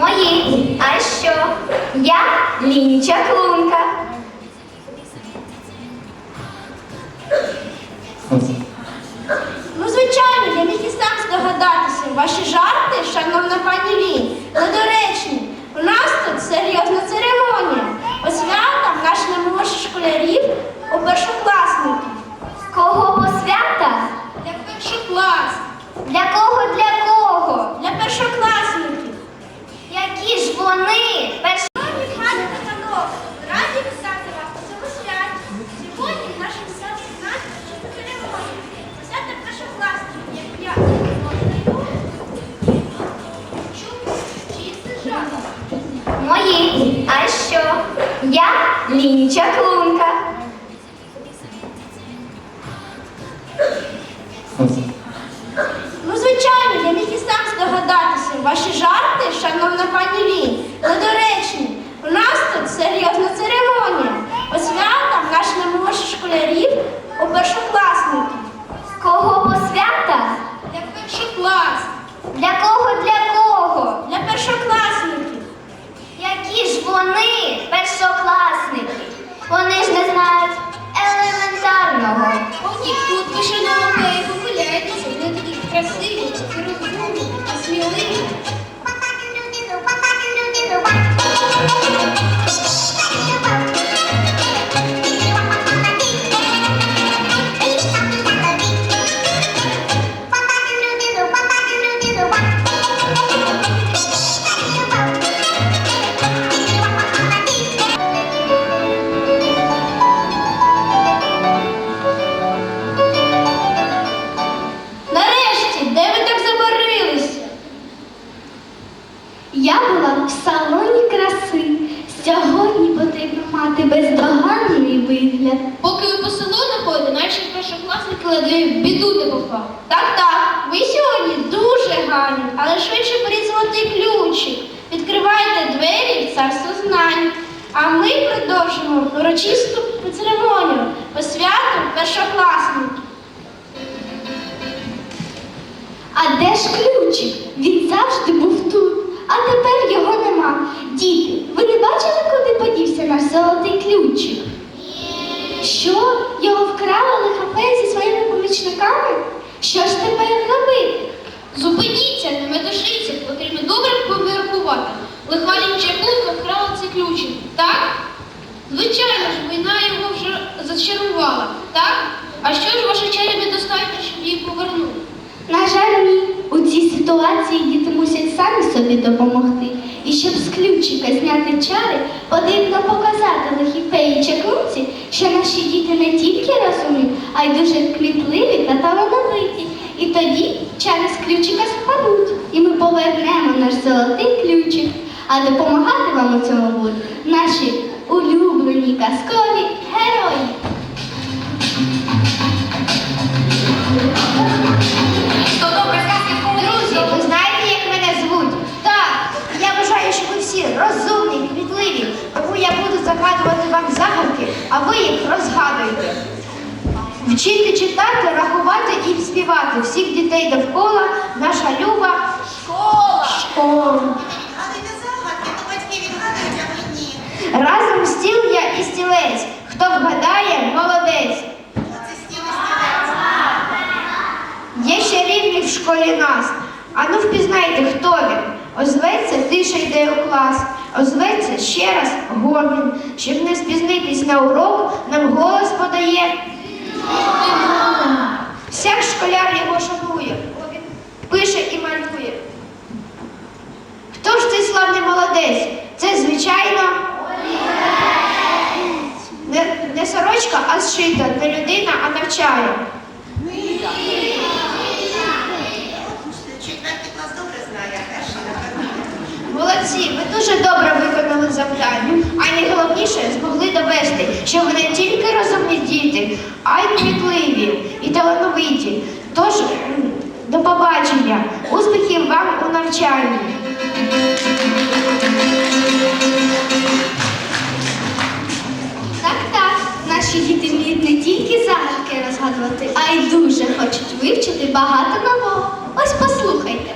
Мої. А що? Я лініча клунка. Ну, звичайно, я міг і здогадатися. Ваші жарти, шановна пані Лінь, недоречні. У нас тут серйозна церемонія. Освята наш немолодших школярів у першокласників. Кого посвята? Для першокласників. Для кого? Ваші жарти, шановна пані Лінь, недоречні. У нас тут серйозна церемонія. Освята наш немолодших школярів у першокласників. Кого посвята? Для першоклас, Для кого для кого? для першокласників. Які ж вони? Першокласники. Вони ж не знають елементарного. Ні, тут ви, шановні, помиляєтеся. Вони такі красиві, розумні, такі сміливі. Біду. Так, так, ви сьогодні дуже гарні, але швидше беріть золотий ключик. Відкривайте двері в царство знань. А ми продовжимо урочисту церемонію по святу першокласників. А де ж ключик? Він завжди був тут, а тепер його нема. Діти, ви не бачили, куди подівся наш золотий ключик? Що? Його вкрала лихапей зі своїми помічниками? Що ж тепер робити? Зупиніться, не метушіться, потрібно добре поміркувати. Лиха лінчакунка вкрала цей ключик, так? Звичайно ж, війна його вже зачарувала, так? А що ж ваша чарі недостатньо, щоб її повернути? На жаль, ні. У цій ситуації діти мусять самі собі допомогти. І щоб з ключика зняти чари, потрібно показати лихій феї чаклунці, що наші діти не тільки розумні, а й дуже кмітливі тоді чари з ключика спадуть, і ми повернемо наш золотий ключик. А допомагати вам у цьому будуть наші улюблені казкові герої. Ви знаєте, як мене звуть? Так, я вважаю, що ви всі розумні, кмітливі, тому я буду загадувати вам загадки, а ви їх розгадуєте. Вчити читати, рахувати і співати всіх дітей довкола наша люба школа. Школа. Але не загадки, то батьки відгадують, а. Разом стіл я і стілець. Хто вгадає, молодець. Стілець. Є ще рівні в школі нас. Ану впізнайте, хто він. Озветься, тиша йде у клас. Озветься ще раз гомін. Щоб не спізнитись на урок, нам голос подає. Всяк школяр його шанує, бо він пише і малює. Хто ж цей славний молодець? Це, звичайно, не, не сорочка, а зшита, не людина, а навчає. Четвертий клас добре знає, а перший. Молодці, ви дуже добре поставили завдання, а найголовніше змогли довести, що вони не тільки розумні діти, а й кмітливі і талановиті. Тож до побачення, успіхів вам у навчанні. Так, так, наші діти вміють не тільки загадки розгадувати, а й дуже хочуть вивчити багато нового. Ось послухайте.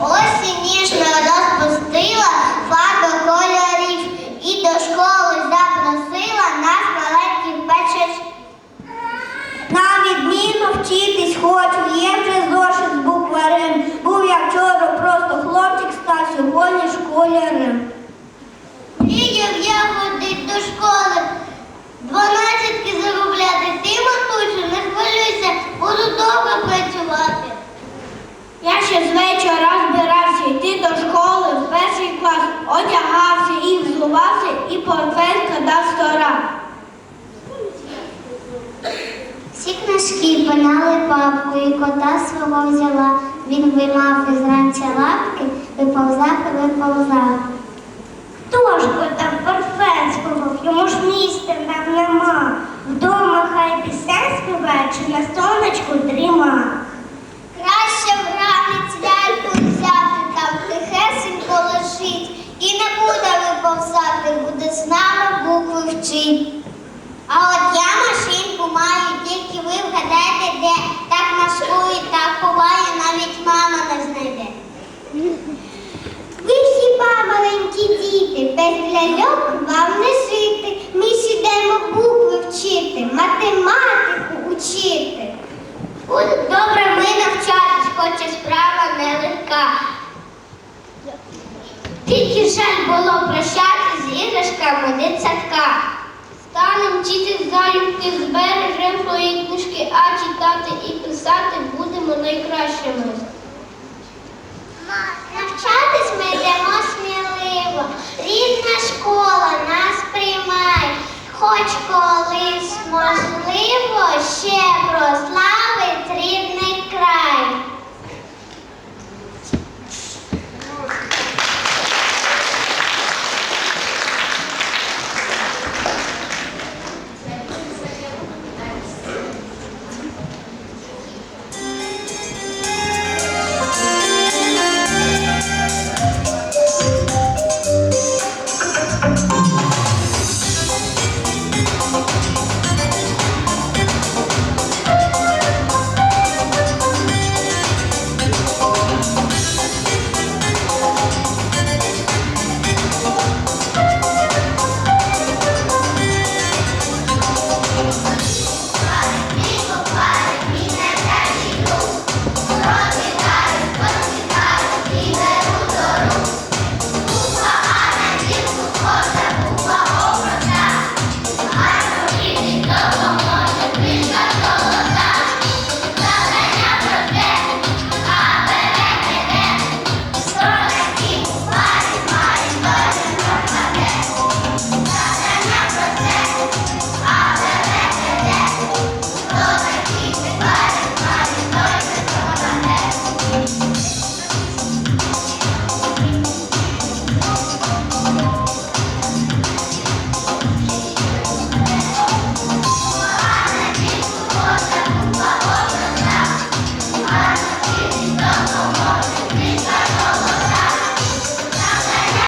Осінь ніжно розпустила фарби кольорів і до школи запросила нас маленьких печеш. На відміну вчитись хочу, є вже зошит з букварем. Був я вчора просто хлопчик, став сьогодні школярем. Мріяв я ходить до школи, дванадцятки заробляти. Ти, матусю, не хвилюйся, буду добре працювати. Я ще з вечора збирався йти до школи в перший клас, одягався і взувався, і портфель складав сто раз. Всі книжки пинали папку і кота свого взяла. Він виймав із ранця лапки, виповзав і виповзав. Хто ж кота портфель сховав, йому ж місця там нема. Вдома хай пісень співає, чи на сонечку дріма. Буде виповзати, буде з нами букви вчить. А от я машинку маю, тільки ви вгадаєте, де так маскую, так ховаю, навіть мама не знайде. Ви всі маленькі діти, без ляльок вам не жити. Ми ж ідемо букви вчити, математику учити. Добре ми навчатись, хоча справа нелегка. Тільки жаль було прощатись з іграшками дитсадка. Станем вчити залюбки, збережемо свої книжки, а читати і писати будемо найкращими. Навчатись ми йдемо сміливо. Рідна школа нас приймає, хоч колись можливо ще край.